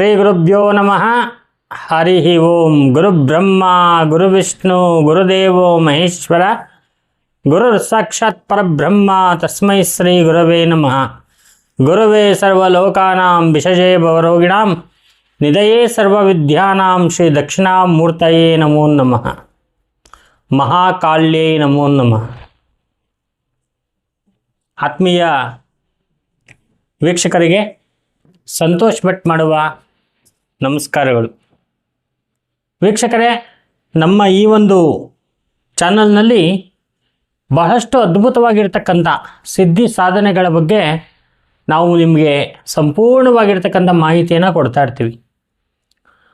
ಶ್ರೀ ಗುರುಭ್ಯೋ ನಮಃ. ಹರಿ ಓಂ. ಗುರುಬ್ರಹ್ಮ ಗುರುವಿಷ್ಣು ಗುರುದೇವೋ ಮಹೇಶ್ವರ, ಗುರು ಸಾಕ್ಷಾತ್ ಪರಬ್ರಹ್ಮ. ತಸ್ಮೈ ಶ್ರೀ ಗುರವೇ ನಮಃ. ಗುರುವೇ ಸರ್ವಲೋಕಾನಾಂ ವಿಷಜೇ ಭವರೋಗಿಣಾಂ. ನಿಧಯೇ ಸರ್ವವಿದ್ಯಾನಾಂ ಶ್ರೀ ದಕ್ಷಿಣಾಮೂರ್ತಯೇ ನಮೋ ನಮಃ. ಮಹಾಕಾಳ್ಯೇ ನಮೋ ನಮಃ. ಆತ್ಮೀಯ ವೀಕ್ಷಕರಿಗೆ ಸಂತೋಷ್ ಭಟ್ ಮಾಡುವ ನಮಸ್ಕಾರಗಳು. ವೀಕ್ಷಕರೇ, ನಮ್ಮ ಈ ಒಂದು ಚಾನಲ್ನಲ್ಲಿ ಬಹಳಷ್ಟು ಅದ್ಭುತವಾಗಿರ್ತಕ್ಕಂಥ ಸಿದ್ಧಿ ಸಾಧನೆಗಳ ಬಗ್ಗೆ ನಾವು ನಿಮಗೆ ಸಂಪೂರ್ಣವಾಗಿರ್ತಕ್ಕಂಥ ಮಾಹಿತಿಯನ್ನು ಕೊಡ್ತಾ ಇರ್ತೀವಿ.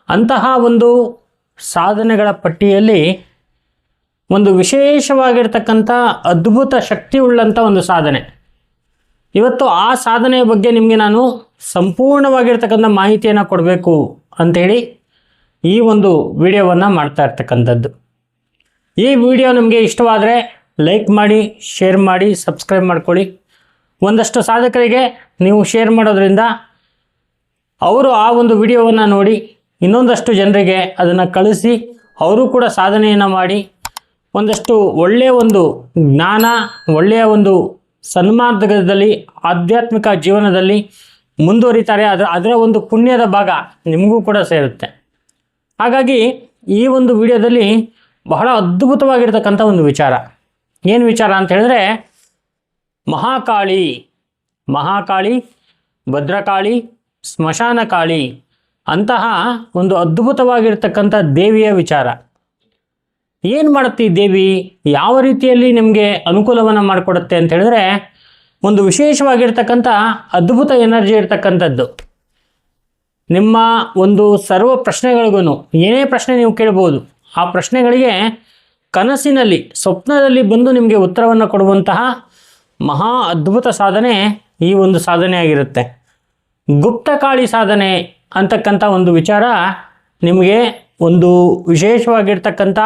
ಅಂತಹ ಒಂದು ಸಾಧನೆಗಳ ಪಟ್ಟಿಯಲ್ಲಿ ಒಂದು ವಿಶೇಷವಾಗಿರ್ತಕ್ಕಂಥ ಅದ್ಭುತ ಶಕ್ತಿ ಉಳ್ಳಂಥ ಒಂದು ಸಾಧನೆ. ಇವತ್ತು ಆ ಸಾಧನೆಯ ಬಗ್ಗೆ ನಿಮಗೆ ನಾನು ಸಂಪೂರ್ಣವಾಗಿರ್ತಕ್ಕಂಥ ಮಾಹಿತಿಯನ್ನು ಕೊಡಬೇಕು ಅಂಥೇಳಿ ಈ ಒಂದು ವಿಡಿಯೋವನ್ನು ಮಾಡ್ತಾ ಇರ್ತಕ್ಕಂಥದ್ದು. ಈ ವಿಡಿಯೋ ನಿಮಗೆ ಇಷ್ಟವಾದರೆ ಲೈಕ್ ಮಾಡಿ, ಶೇರ್ ಮಾಡಿ, ಸಬ್ಸ್ಕ್ರೈಬ್ ಮಾಡ್ಕೊಳ್ಳಿ. ಒಂದಷ್ಟು ಸಾಧಕರಿಗೆ ನೀವು ಶೇರ್ ಮಾಡೋದ್ರಿಂದ ಅವರು ಆ ಒಂದು ವಿಡಿಯೋವನ್ನು ನೋಡಿ ಇನ್ನೊಂದಷ್ಟು ಜನರಿಗೆ ಅದನ್ನು ಕಳಿಸಿ ಅವರು ಕೂಡ ಸಾಧನೆಯನ್ನು ಮಾಡಿ ಒಂದಷ್ಟು ಒಳ್ಳೆಯ ಒಂದು ಜ್ಞಾನ, ಒಳ್ಳೆಯ ಒಂದು ಸನ್ಮಾರ್ಗದಲ್ಲಿ, ಆಧ್ಯಾತ್ಮಿಕ ಜೀವನದಲ್ಲಿ ಮುಂದುವರಿತಾರೆ, ಅದರ ಅದರ ಒಂದು ಪುಣ್ಯದ ಭಾಗ ನಿಮಗೂ ಕೂಡ ಸೇರುತ್ತೆ. ಹಾಗಾಗಿ ಈ ಒಂದು ವಿಡಿಯೋದಲ್ಲಿ ಬಹಳ ಅದ್ಭುತವಾಗಿರ್ತಕ್ಕಂಥ ಒಂದು ವಿಚಾರ. ಏನು ವಿಚಾರ ಅಂತ ಹೇಳಿದ್ರೆ, ಮಹಾಕಾಳಿ ಮಹಾಕಾಳಿ, ಭದ್ರಕಾಳಿ ಸ್ಮಶಾನಕಾಳಿ ಅಂತಹ ಒಂದು ಅದ್ಭುತವಾಗಿರ್ತಕ್ಕಂಥ ದೇವಿಯ ವಿಚಾರ. ಏನು ಮಾಡುತ್ತೆ ದೇವಿ? ಯಾವ ರೀತಿಯಲ್ಲಿ ನಿಮಗೆ ಅನುಕೂಲವನ್ನು ಮಾಡಿಕೊಡುತ್ತೆ ಅಂತ ಹೇಳಿದ್ರೆ ಒಂದು ವಿಶೇಷವಾಗಿರ್ತಕ್ಕಂಥ ಅದ್ಭುತ ಎನರ್ಜಿ ಇರ್ತಕ್ಕಂಥದ್ದು. ನಿಮ್ಮ ಒಂದು ಸರ್ವ ಪ್ರಶ್ನೆಗಳಿಗೂ ಏನೇ ಪ್ರಶ್ನೆ ನೀವು ಕೇಳ್ಬೋದು, ಆ ಪ್ರಶ್ನೆಗಳಿಗೆ ಕನಸಿನಲ್ಲಿ, ಸ್ವಪ್ನದಲ್ಲಿ ಬಂದು ನಿಮಗೆ ಉತ್ತರವನ್ನು ಕೊಡುವಂತಹ ಮಹಾ ಅದ್ಭುತ ಸಾಧನೆ ಈ ಒಂದು ಸಾಧನೆ ಆಗಿರುತ್ತೆ. ಗುಪ್ತಕಾಳಿ ಸಾಧನೆ ಅಂತಕ್ಕಂಥ ಒಂದು ವಿಚಾರ ನಿಮಗೆ ಒಂದು ವಿಶೇಷವಾಗಿರ್ತಕ್ಕಂಥ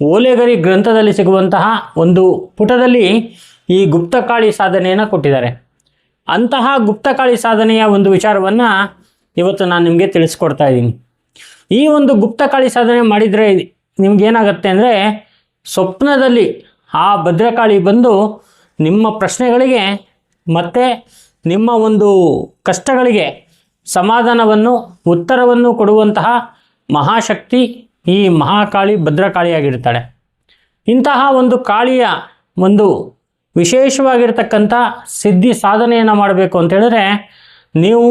ಓಲೆಗರಿ ಗ್ರಂಥದಲ್ಲಿ ಸಿಗುವಂತಹ ಒಂದು ಪುಟದಲ್ಲಿ ಈ ಗುಪ್ತಕಾಳಿ ಸಾಧನೆಯನ್ನು ಕೊಟ್ಟಿದ್ದಾರೆ. ಅಂತಹ ಗುಪ್ತಕಾಳಿ ಸಾಧನೆಯ ಒಂದು ವಿಚಾರವನ್ನು ಇವತ್ತು ನಾನು ನಿಮಗೆ ತಿಳಿಸ್ಕೊಡ್ತಾ ಇದ್ದೀನಿ. ಈ ಒಂದು ಗುಪ್ತಕಾಳಿ ಸಾಧನೆ ಮಾಡಿದರೆ ನಿಮಗೇನಾಗತ್ತೆ ಅಂದರೆ ಸ್ವಪ್ನದಲ್ಲಿ ಆ ಭದ್ರಕಾಳಿ ಬಂದು ನಿಮ್ಮ ಪ್ರಶ್ನೆಗಳಿಗೆ ಮತ್ತು ನಿಮ್ಮ ಒಂದು ಕಷ್ಟಗಳಿಗೆ ಸಮಾಧಾನವನ್ನು, ಉತ್ತರವನ್ನು ಕೊಡುವಂತಹ ಮಹಾಶಕ್ತಿ ಈ ಮಹಾಕಾಳಿ ಭದ್ರಕಾಳಿಯಾಗಿರ್ತಾಳೆ. ಇಂತಹ ಒಂದು ಕಾಳಿಯ ಒಂದು ವಿಶೇಷವಾಗಿರ್ತಕ್ಕಂಥ ಸಿದ್ಧಿ ಸಾಧನೆಯನ್ನು ಮಾಡಬೇಕು ಅಂತ ಹೇಳಿದ್ರೆ ನೀವು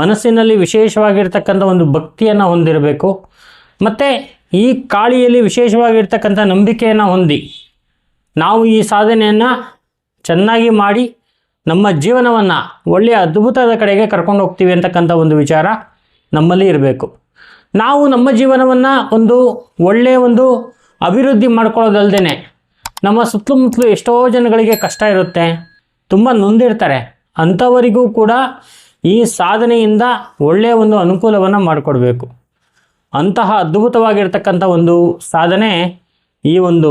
ಮನಸ್ಸಿನಲ್ಲಿ ವಿಶೇಷವಾಗಿರ್ತಕ್ಕಂಥ ಒಂದು ಭಕ್ತಿಯನ್ನು ಹೊಂದಿರಬೇಕು. ಮತ್ತು ಈ ಕಾಳಿಯಲ್ಲಿ ವಿಶೇಷವಾಗಿರ್ತಕ್ಕಂಥ ನಂಬಿಕೆಯನ್ನು ಹೊಂದಿ ನಾವು ಈ ಸಾಧನೆಯನ್ನು ಚೆನ್ನಾಗಿ ಮಾಡಿ ನಮ್ಮ ಜೀವನವನ್ನು ಒಳ್ಳೆಯ ಅದ್ಭುತದ ಕಡೆಗೆ ಕರ್ಕೊಂಡು ಹೋಗ್ತೀವಿ ಅಂತಕ್ಕಂಥ ಒಂದು ವಿಚಾರ ನಮ್ಮಲ್ಲಿ ಇರಬೇಕು. ನಾವು ನಮ್ಮ ಜೀವನವನ್ನು ಒಂದು ಒಳ್ಳೆಯ ಒಂದು ಅಭಿವೃದ್ಧಿ ಮಾಡ್ಕೊಳ್ಳೋದಲ್ದೇ ನಮ್ಮ ಸುತ್ತಮುತ್ತಲು ಎಷ್ಟೋ ಜನಗಳಿಗೆ ಕಷ್ಟ ಇರುತ್ತೆ. ತುಂಬ ನೊಂದಿರ್ತಾರೆ. ಅಂಥವರಿಗೂ ಕೂಡ ಈ ಸಾಧನೆಯಿಂದ ಒಳ್ಳೆಯ ಒಂದು ಅನುಕೂಲವನ್ನು ಮಾಡಿಕೊಡ್ಬೇಕು. ಅಂತಹ ಅದ್ಭುತವಾಗಿರ್ತಕ್ಕಂಥ ಒಂದು ಸಾಧನೆ ಈ ಒಂದು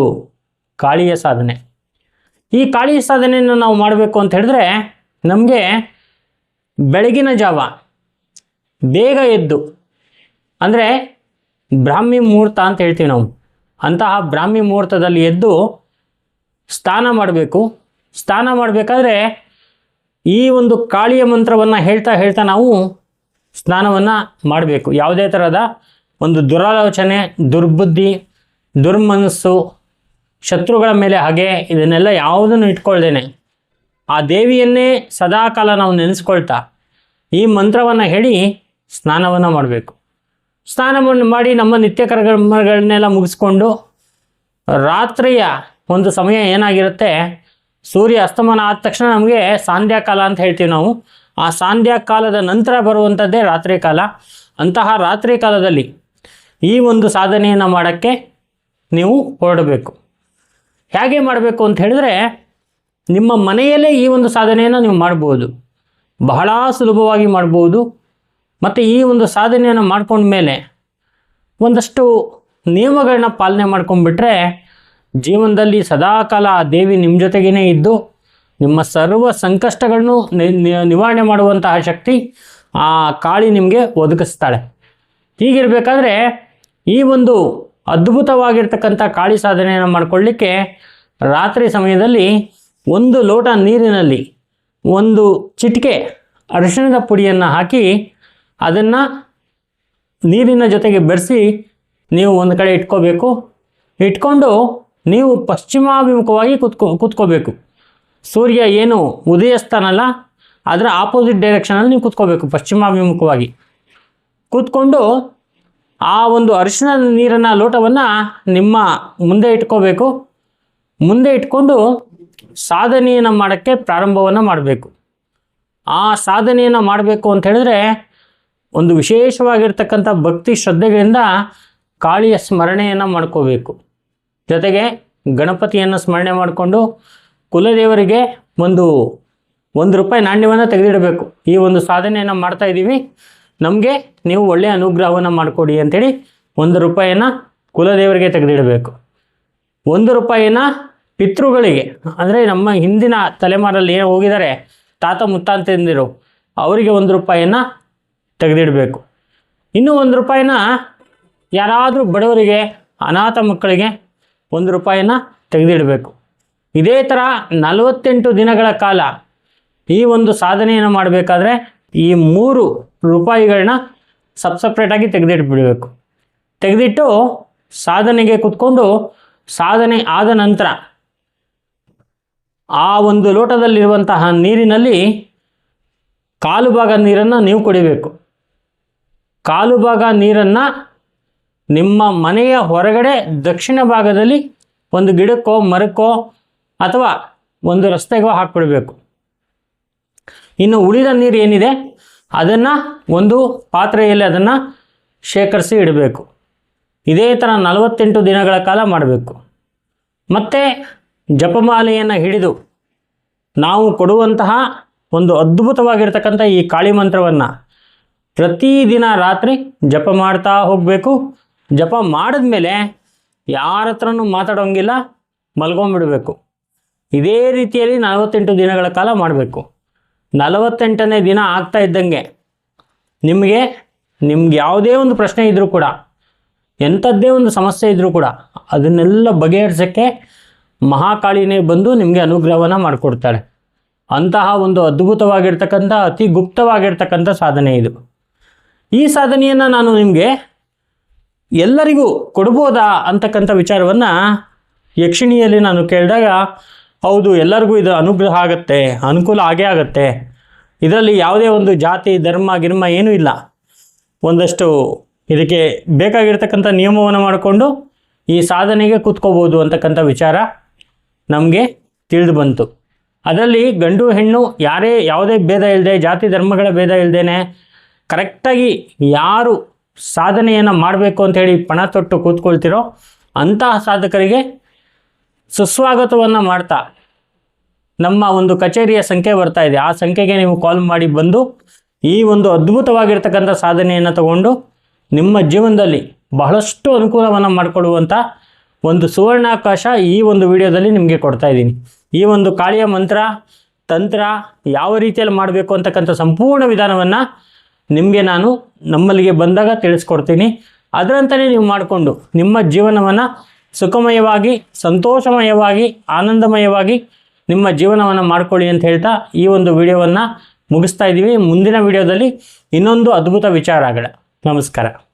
ಕಾಳಿಯ ಸಾಧನೆ. ಈ ಕಾಳಿಯ ಸಾಧನೆಯನ್ನು ನಾವು ಮಾಡಬೇಕು ಅಂತ ಹೇಳಿದ್ರೆ ನಮಗೆ ಬೆಳಗಿನ ಜಾವ ಬೇಗ ಎದ್ದು, ಅಂದರೆ ಬ್ರಾಹ್ಮಿ ಮುಹೂರ್ತ ಅಂತ ಹೇಳ್ತೀವಿ ನಾವು. ಅಂತಹ ಬ್ರಾಹ್ಮಿ ಮುಹೂರ್ತದಲ್ಲಿ ಎದ್ದು ಸ್ನಾನ ಮಾಡಬೇಕು. ಸ್ನಾನ ಮಾಡಬೇಕಾದ್ರೆ ಈ ಒಂದು ಕಾಳಿಯ ಮಂತ್ರವನ್ನು ಹೇಳ್ತಾ ಹೇಳ್ತಾ ನಾವು ಸ್ನಾನವನ್ನು ಮಾಡಬೇಕು. ಯಾವುದೇ ಥರದ ಒಂದು ದುರಾಲೋಚನೆ, ದುರ್ಬುದ್ಧಿ, ದುರ್ಮನಸ್ಸು, ಶತ್ರುಗಳ ಮೇಲೆ ಹಾಗೆ ಇದನ್ನೆಲ್ಲ ಯಾವುದನ್ನು ಇಟ್ಕೊಳ್ದೇನೆ. ಆ ದೇವಿಯನ್ನೇ ಸದಾಕಾಲ ನಾವು ನೆನೆಸ್ಕೊಳ್ತಾ ಈ ಮಂತ್ರವನ್ನು ಹೇಳಿ ಸ್ನಾನವನ್ನು ಮಾಡಬೇಕು. ಸ್ನಾನವನ್ನು ಮಾಡಿ ನಮ್ಮ ನಿತ್ಯ ಕರ್ಮಗಳನ್ನೆಲ್ಲ ಮುಗಿಸ್ಕೊಂಡು ರಾತ್ರಿಯ ಒಂದು ಸಮಯ ಏನಾಗಿರುತ್ತೆ? ಸೂರ್ಯ ಅಸ್ತಮಾನ ಆದ ತಕ್ಷಣ ನಮಗೆ ಸಾಂಧ್ಯಾಕಾಲ ಅಂತ ಹೇಳ್ತೀವಿ ನಾವು. ಆ ಸಾಂಧ್ಯಾಕಾಲದ ನಂತರ ಬರುವಂಥದ್ದೇ ರಾತ್ರಿ ಕಾಲ. ಅಂತಹ ರಾತ್ರಿ ಕಾಲದಲ್ಲಿ ಈ ಒಂದು ಸಾಧನೆಯನ್ನು ಮಾಡೋಕ್ಕೆ ನೀವು ಹೊರಡಬೇಕು. ಹೇಗೆ ಮಾಡಬೇಕು ಅಂತ ಹೇಳಿದ್ರೆ ನಿಮ್ಮ ಮನೆಯಲ್ಲೇ ಈ ಒಂದು ಸಾಧನೆಯನ್ನು ನೀವು ಮಾಡ್ಬೋದು. ಬಹಳ ಸುಲಭವಾಗಿ ಮಾಡ್ಬೋದು. ಮತ್ತು ಈ ಒಂದು ಸಾಧನೆಯನ್ನು ಮಾಡ್ಕೊಂಡ್ಮೇಲೆ ಒಂದಷ್ಟು ನಿಯಮಗಳನ್ನ ಪಾಲನೆ ಮಾಡ್ಕೊಂಡ್ಬಿಟ್ರೆ ಜೀವನದಲ್ಲಿ ಸದಾಕಾಲ ಆ ದೇವಿ ನಿಮ್ಮ ಜೊತೆಗೇ ಇದ್ದು, ನಿಮ್ಮ ಸರ್ವ ಸಂಕಷ್ಟಗಳನ್ನು ನಿವಾರಣೆ ಮಾಡುವಂತಹ ಶಕ್ತಿ ಆ ಕಾಳಿ ನಿಮಗೆ ಒದಗಿಸ್ತಾಳೆ. ಹೀಗಿರಬೇಕಾದ್ರೆ ಈ ಒಂದು ಅದ್ಭುತವಾಗಿರ್ತಕ್ಕಂಥ ಕಾಳಿ ಸಾಧನೆಯನ್ನು ಮಾಡಿಕೊಳ್ಳಿಕ್ಕೆ ರಾತ್ರಿ ಸಮಯದಲ್ಲಿ ಒಂದು ಲೋಟ ನೀರಿನಲ್ಲಿ ಒಂದು ಚಿಟಿಕೆ ಅರಿಶಿಣದ ಪುಡಿಯನ್ನು ಹಾಕಿ ಅದನ್ನು ನೀರಿನ ಜೊತೆಗೆ ಬೆರೆಸಿ ನೀವು ಒಂದು ಕಡೆ ಇಟ್ಕೋಬೇಕು. ಇಟ್ಕೊಂಡು ನೀವು ಪಶ್ಚಿಮಾಭಿಮುಖವಾಗಿ ಕುತ್ಕೋ, ಕೂತ್ಕೋಬೇಕು. ಸೂರ್ಯ ಏನು ಉದಯಿಸ್ತಾನಲ್ಲ ಅದರ ಆಪೋಸಿಟ್ ಡೈರೆಕ್ಷನಲ್ಲಿ ನೀವು ಕೂತ್ಕೋಬೇಕು, ಪಶ್ಚಿಮಾಭಿಮುಖವಾಗಿ. ಕೂತ್ಕೊಂಡು ಆ ಒಂದು ಅರಿಶಿನ ನೀರನ್ನು, ಲೋಟವನ್ನು ನಿಮ್ಮ ಮುಂದೆ ಇಟ್ಕೋಬೇಕು. ಮುಂದೆ ಇಟ್ಕೊಂಡು ಸಾಧನೆಯನ್ನು ಮಾಡೋಕ್ಕೆ ಪ್ರಾರಂಭವನ್ನು ಮಾಡಬೇಕು. ಆ ಸಾಧನೆಯನ್ನು ಮಾಡಬೇಕು ಅಂತ ಹೇಳಿದ್ರೆ ಒಂದು ವಿಶೇಷವಾಗಿರ್ತಕ್ಕಂಥ ಭಕ್ತಿ ಶ್ರದ್ಧೆಗಳಿಂದ ಕಾಳಿಯ ಸ್ಮರಣೆಯನ್ನು ಮಾಡ್ಕೋಬೇಕು. ಜೊತೆಗೆ ಗಣಪತಿಯನ್ನು ಸ್ಮರಣೆ ಮಾಡಿಕೊಂಡು ಕುಲದೇವರಿಗೆ ಒಂದು ಒಂದು ರೂಪಾಯಿ ನಾಣ್ಯವನ್ನು ತೆಗೆದಿಡಬೇಕು. ಈ ಒಂದು ಸಾಧನೆಯನ್ನು ಮಾಡ್ತಾ ಇದ್ದೀವಿ. ನಮಗೆ ನೀವು ಒಳ್ಳೆಯ ಅನುಗ್ರಹವನ್ನು ಮಾಡಿಕೊಡಿ ಅಂಥೇಳಿ ಒಂದು ರೂಪಾಯಿಯನ್ನು ಕುಲದೇವರಿಗೆ ತೆಗೆದಿಡಬೇಕು. ಒಂದು ರೂಪಾಯಿನ ಪಿತೃಗಳಿಗೆ, ಅಂದರೆ ನಮ್ಮ ಹಿಂದಿನ ತಲೆಮಾರಲ್ಲಿ ಏನು ಹೋಗಿದ್ದಾರೆ, ತಾತ ಮುತ್ತಾಂತಂದಿರು ಅವರಿಗೆ ಒಂದು ರೂಪಾಯಿಯನ್ನು ತೆಗೆದಿಡಬೇಕು. ಇನ್ನೂ ಒಂದು ರೂಪಾಯಿನ ಯಾರಾದರೂ ಬಡವರಿಗೆ, ಅನಾಥ ಮಕ್ಕಳಿಗೆ ಒಂದು ರೂಪಾಯಿಯನ್ನು ತೆಗೆದಿಡಬೇಕು. ಇದೇ ಥರ ನಲವತ್ತೆಂಟು ದಿನಗಳ ಕಾಲ ಈ ಒಂದು ಸಾಧನೆಯನ್ನು ಮಾಡಬೇಕಾದ್ರೆ ಈ ಮೂರು ರೂಪಾಯಿಗಳನ್ನ ಸಬ್ ಸಪ್ರೇಟಾಗಿ ತೆಗೆದಿಟ್ಬಿಡಬೇಕು. ತೆಗೆದಿಟ್ಟು ಸಾಧನೆಗೆ ಕುತ್ಕೊಂಡು ಸಾಧನೆ ಆದ ನಂತರ ಆ ಒಂದು ಲೋಟದಲ್ಲಿರುವಂತಹ ನೀರಿನಲ್ಲಿ ಕಾಲು ಭಾಗ ನೀರನ್ನು ನೀವು ಕುಡಿಬೇಕು. ಕಾಲು ಭಾಗ ನೀರನ್ನು ನಿಮ್ಮ ಮನೆಯ ಹೊರಗಡೆ ದಕ್ಷಿಣ ಭಾಗದಲ್ಲಿ ಒಂದು ಗಿಡಕ್ಕೋ, ಮರಕ್ಕೋ ಅಥವಾ ಒಂದು ರಸ್ತೆಗೋ ಹಾಕ್ಬಿಡಬೇಕು. ಇನ್ನು ಉಳಿದ ನೀರು ಏನಿದೆ? ಅದನ್ನು ಒಂದು ಪಾತ್ರೆಯಲ್ಲಿ ಅದನ್ನು ಶೇಖರಿಸಿ ಇಡಬೇಕು. ಇದೇ ಥರ ನಲವತ್ತೆಂಟು ದಿನಗಳ ಕಾಲ ಮಾಡಬೇಕು. ಮತ್ತು ಜಪಮಾಲೆಯನ್ನು ಹಿಡಿದು ನಾವು ಕೊಡುವಂತಹ ಒಂದು ಅದ್ಭುತವಾಗಿರ್ತಕ್ಕಂಥ ಈ ಕಾಳಿ ಮಂತ್ರವನ್ನು ಪ್ರತಿದಿನ ರಾತ್ರಿ ಜಪ ಮಾಡ್ತಾ ಹೋಗಬೇಕು. ಜಪ ಮಾಡಿದ್ಮೇಲೆ ಯಾರ ಹತ್ರನೂ ಮಾತಾಡೋಂಗಿಲ್ಲ ಮಲ್ಕೊಂಬಿಡಬೇಕು ಇದೇ ರೀತಿಯಲ್ಲಿ ನಲವತ್ತೆಂಟು ದಿನಗಳ ಕಾಲ ಮಾಡಬೇಕು. ನಲವತ್ತೆಂಟನೇ ದಿನ ಆಗ್ತಾ ಇದ್ದಂಗೆ ನಿಮಗೆ, ನಿಮ್ಗೆ ಯಾವುದೇ ಒಂದು ಪ್ರಶ್ನೆ ಇದ್ದರೂ ಕೂಡ, ಎಂಥದ್ದೇ ಒಂದು ಸಮಸ್ಯೆ ಇದ್ದರೂ ಕೂಡ ಅದನ್ನೆಲ್ಲ ಬಗೆಹರಿಸೋಕ್ಕೆ ಮಹಾಕಾಳಿನೇ ಬಂದು ನಿಮಗೆ ಅನುಗ್ರಹವನ್ನು ಮಾಡಿಕೊಡ್ತಾಳೆ. ಅಂತಹ ಒಂದು ಅದ್ಭುತವಾಗಿರ್ತಕ್ಕಂಥ, ಅತಿ ಗುಪ್ತವಾಗಿರ್ತಕ್ಕಂಥ ಸಾಧನೆ ಇದು. ಈ ಸಾಧನೆಯನ್ನು ನಾನು ನಿಮಗೆ ಎಲ್ಲರಿಗೂ ಕೊಡ್ಬೋದಾ ಅಂತಕ್ಕಂಥ ವಿಚಾರವನ್ನು ಯಕ್ಷಿಣಿಯಲ್ಲಿ ನಾನು ಕೇಳಿದಾಗ, ಹೌದು, ಎಲ್ಲರಿಗೂ ಇದು ಅನುಗ್ರಹ ಆಗುತ್ತೆ, ಅನುಕೂಲ ಆಗೇ ಆಗುತ್ತೆ. ಇದರಲ್ಲಿ ಯಾವುದೇ ಒಂದು ಜಾತಿ, ಧರ್ಮ, ಗಿರ್ಮ ಏನೂ ಇಲ್ಲ. ಒಂದಷ್ಟು ಇದಕ್ಕೆ ಬೇಕಾಗಿರ್ತಕ್ಕಂಥ ನಿಯಮವನ್ನು ಮಾಡಿಕೊಂಡು ಈ ಸಾಧನೆಗೆ ಕೂತ್ಕೋಬೋದು ಅಂತಕ್ಕಂಥ ವಿಚಾರ ನಮಗೆ ತಿಳಿದು ಬಂತು. ಅದರಲ್ಲಿ ಗಂಡು, ಹೆಣ್ಣು, ಯಾರೇ ಯಾವುದೇ ಭೇದ ಇಲ್ಲದೆ ಜಾತಿ, ಧರ್ಮಗಳ ಭೇದ ಇಲ್ಲದೇ ಕರೆಕ್ಟಾಗಿ ಯಾರು ಸಾಧನೆಯನ್ನು ಮಾಡಬೇಕು ಅಂತ ಹೇಳಿ ಪಣ ತೊಟ್ಟು ಕೂತ್ಕೊಳ್ತಿರೋ ಅಂತಹ ಸಾಧಕರಿಗೆ ಸುಸ್ವಾಗತವನ್ನು ಮಾಡ್ತಾ ನಮ್ಮ ಒಂದು ಕಚೇರಿಯ ಸಂಖ್ಯೆ ಬರ್ತಾ ಇದೆ. ಆ ಸಂಖ್ಯೆಗೆ ನೀವು ಕಾಲ್ ಮಾಡಿ ಬಂದು ಈ ಒಂದು ಅದ್ಭುತವಾಗಿರ್ತಕ್ಕಂಥ ಸಾಧನೆಯನ್ನು ತಗೊಂಡು ನಿಮ್ಮ ಜೀವನದಲ್ಲಿ ಬಹಳಷ್ಟು ಅನುಕೂಲವನ್ನು ಮಾಡಿಕೊಡುವಂಥ ಒಂದು ಸುವರ್ಣಾವಕಾಶ ಈ ಒಂದು ವಿಡಿಯೋದಲ್ಲಿ ನಿಮಗೆ ಕೊಡ್ತಾ ಇದ್ದೀನಿ. ಈ ಒಂದು ಕಾಳಿಯ ಮಂತ್ರ, ತಂತ್ರ ಯಾವ ರೀತಿಯಲ್ಲಿ ಮಾಡಬೇಕು ಅಂತಕ್ಕಂಥ ಸಂಪೂರ್ಣ ವಿಧಾನವನ್ನು ನಿಮಗೆ ನಾನು ನಮ್ಮಲ್ಲಿಗೆ ಬಂದಾಗ ತಿಳಿಸ್ಕೊಡ್ತೀನಿ. ಅದರಂತಲೇ ನೀವು ಮಾಡಿಕೊಂಡು ನಿಮ್ಮ ಜೀವನವನ್ನು ಸುಖಮಯವಾಗಿ, ಸಂತೋಷಮಯವಾಗಿ, ಆನಂದಮಯವಾಗಿ ನಿಮ್ಮ ಜೀವನವನ್ನು ಮಾಡಿಕೊಳ್ಳಿ ಅಂತ ಹೇಳ್ತಾ ಈ ಒಂದು ವಿಡಿಯೋವನ್ನು ಮುಗಿಸ್ತಾ ಇದ್ದೀವಿ. ಮುಂದಿನ ವಿಡಿಯೋದಲ್ಲಿ ಇನ್ನೊಂದು ಅದ್ಭುತ ವಿಚಾರಗಳ. ನಮಸ್ಕಾರ.